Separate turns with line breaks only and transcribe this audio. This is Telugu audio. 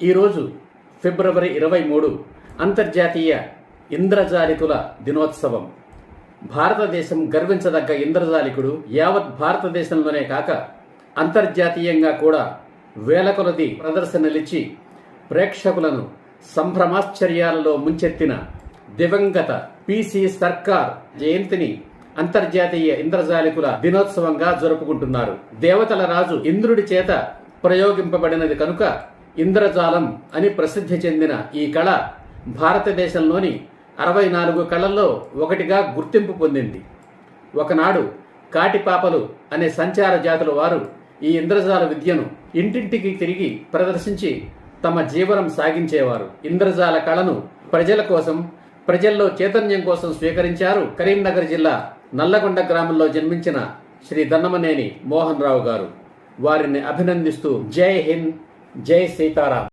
ఈరోజు ఫిబ్రవరి ఇరవై మూడు అంతర్జాతీయ ఇంద్రజాలికుల దినోత్సవం. భారతదేశం గర్వించదగ్గ ఇంద్రజాలికుడు యావత్ భారతదేశంలోనే కాక అంతర్జాతీయంగా కూడా వేల కొలది ప్రదర్శనలిచ్చి ప్రేక్షకులను సంభ్రమాశ్చర్యాలలో ముంచెత్తిన దివంగత పిసి సర్కార్ జయంతిని అంతర్జాతీయ ఇంద్రజాలికుల దినోత్సవంగా జరుపుకుంటున్నారు. దేవతల రాజు ఇంద్రుడి చేత ప్రయోగింపబడినది కనుక ఇంద్రజాలం అని ప్రసిద్ధి చెందిన ఈ కళ భారతదేశంలోని అరవై నాలుగు కళల్లో ఒకటిగా గుర్తింపు పొందింది. ఒకనాడు కాటిపాపలు అనే సంచార జాతుల వారు ఈ ఇంద్రజాల విద్యను ఇంటింటికి తిరిగి ప్రదర్శించి తమ జీవనం సాగించేవారు. ఇంద్రజాల కళను ప్రజల కోసం ప్రజల్లో చైతన్యం కోసం స్వీకరించారు కరీంనగర్ జిల్లా నల్లగొండ గ్రామంలో జన్మించిన శ్రీ దన్నమనేని మోహన్ రావు గారు. వారిని అభినందిస్తూ జై హింద్ జై సీతారాం